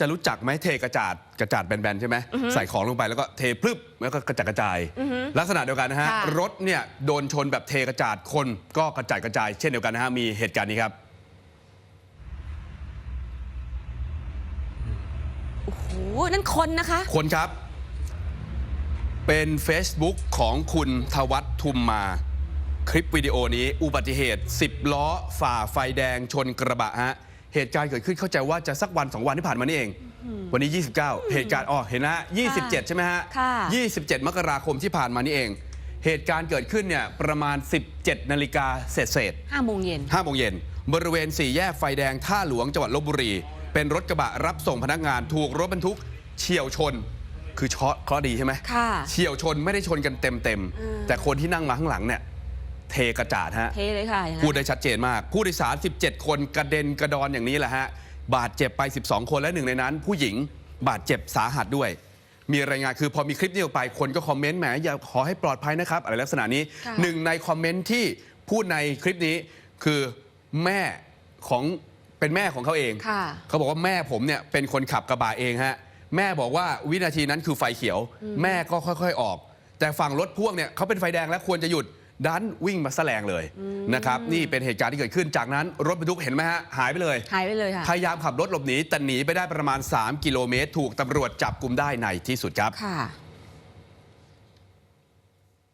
จะรู้จักไหมเทกระจาดกระจาดแบนๆใช่ไหมใส่ของลงไปแล้วก็เทพรึบแล้วก็กระจัดกระจาย ลักษณะเดียวกันนะฮะค่ะ รถเนี่ยโดนชนแบบเทกระจาดคนก็กระจายกระจาย เช่นเดียวกันนะฮะมีเหตุการณ์นี้ครับโอ้โหนั่นคนนะคะ คนครับ เป็น Facebook ของคุณทวัฒน์ทุมมา คลิปวิดีโอนี้อุบัติเหตุ 10 ล้อฝ่าไฟแดงชนกระบะฮะ เหตุการณ์เกิดขึ้นเข้าใจว่าจะสักวัน 2 วันที่ผ่านมานี่เอง วันนี้ 29 เหตุการณ์อ๋อเห็นนะฮะ27 ใช่ไหมฮะค่ะ27 มกราคมที่ผ่านมานี่เอง เหตุการณ์เกิดขึ้นเนี่ยประมาณ 17 นาฬิกาเศษเศษๆ5โมงเย็น5โมงเย็นบริเวณสี่แยกไฟแดงท่าหลวงจังหวัดลบบุรี เป็นรถกระบะรับส่งพนักงานถูกรถบรรทุกเฉียวชน คือเชาะเคราะห์ดีใช่ไหมค่ะเฉียวชนไม่ได้ชนกันเต็มเต็มๆอืมแต่คนที่นั่งมาข้างหลังเนี่ย เทกระจาดฮะ เทเลยค่ะอย่างนั้นพูดได้ชัดเจนมาก ผู้โดยสาร 17 คนกระเด็นกระดอนอย่างนี้แหละฮะ บาดเจ็บไป 12 คนและหนึ่งในนั้น ผู้หญิงบาดเจ็บสาหัสด้วย มีรายงานคือพอมีคลิปนี้ออกไปคนก็คอมเมนต์แหมอย่าขอให้ปลอดภัยนะครับ อะไรลักษณะนี้ค่ะ หนึ่งในคอมเมนต์ที่พูดในคลิปนี้คือแม่ของเป็นแม่ของเขาเอง ค่ะ เขาบอกว่าแม่ผมเนี่ยเป็นคนขับกระบะเองฮะ แม่บอกว่าวินาทีนั้นคือไฟเขียว แม่ก็ค่อย ๆออก แต่ฝั่งรถพ่วงเนี่ยเขาเป็นไฟแดงแล้วควรจะหยุด ดันวิ่งมาแสลงเลยนะครับนี่เป็นเหตุการณ์ที่เกิดขึ้นจากนั้นรถบรรทุกเห็นไหมฮะหายไปเลยหายไปเลยค่ะพยายามขับรถหลบหนีแต่หนีไปได้ประมาณ 3 กิโลเมตร ถูกตำรวจจับกลุมได้ในที่สุดครับค่ะ